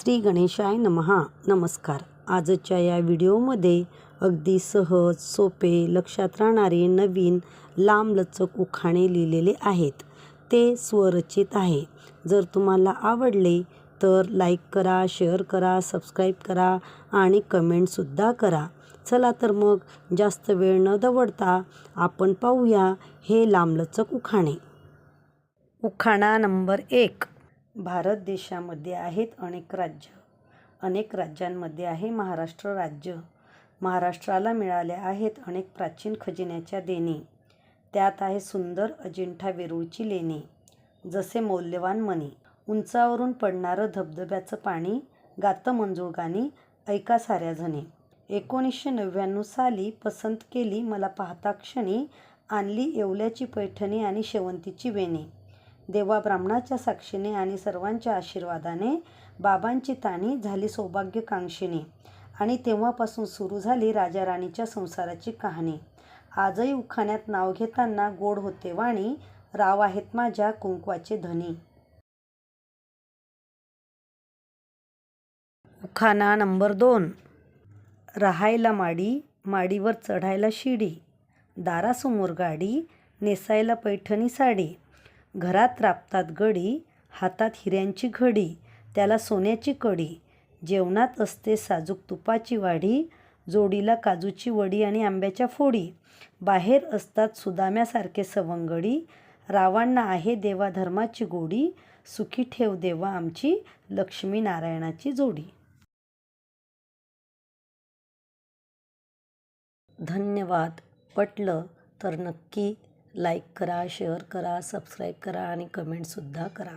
श्री गणेशाय नमहा. नमस्कार. आजच्या या व्हिडिओमध्ये अगदी सहज सोपे लक्षात राहणारे नवीन लांबलचक उखाणे लिहिलेले आहेत. ते स्वरचित आहे. जर तुम्हाला आवडले तर लाईक करा शेअर करा सबस्क्राईब करा आणि कमेंटसुद्धा करा. चला तर मग जास्त वेळ न दवडता आपण पाहूया हे लांबलचक उखाणे. उखाणा नंबर एक. भारत देशामध्ये आहेत अनेक राज्य. अनेक राज्यांमध्ये आहे महाराष्ट्र राज्य. महाराष्ट्राला मिळाल्या आहेत अनेक प्राचीन खजिन्याच्या देणी. त्यात आहे सुंदर अजिंठा वेरूळची लेणी जसे मौल्यवान मणी. उंचावरून पडणारं धबधब्याचं पाणी गातं मंजूळ गाणी ऐका साऱ्या एकोणीसशे नव्याण्णव साली पसंत केली मला पाहता क्षणी आणली येवल्याची पैठणी आणि शेवंतीची वेणी. देवा ब्राह्मणाच्या साक्षीने आणि सर्वांच्या आशीर्वादाने बाबांची ताणी झाली सौभाग्यकांक्षीने आणि तेव्हापासून सुरू झाली राजा राणीच्या संसाराची कहाणी. आजही उखाण्यात नाव घेताना गोड होते वाणी राव आहेत माझ्या कुंकवाचे धनी. उखाणा नंबर दोन. राहायला माडी माडीवर चढायला शिडी. दारासमोर गाडी नेसायला पैठणी साडी. घरात राबतात गडी हातात हिऱ्यांची घडी त्याला सोन्याची कडी जेवणात असते साजूक तुपाची वाढी जोडीला काजूची वडी आणि आंब्याच्या फोडी बाहेर असतात सुदाम्यासारखे सवंगडी रावांना आहे देवा धर्माची गोडी सुखी ठेव देवा आमची लक्ष्मी नारायणाची जोडी. धन्यवाद पटलं तर नक्की लाईक करा शेअर करा सबस्क्राईब करा आणि कमेंटसुद्धा करा.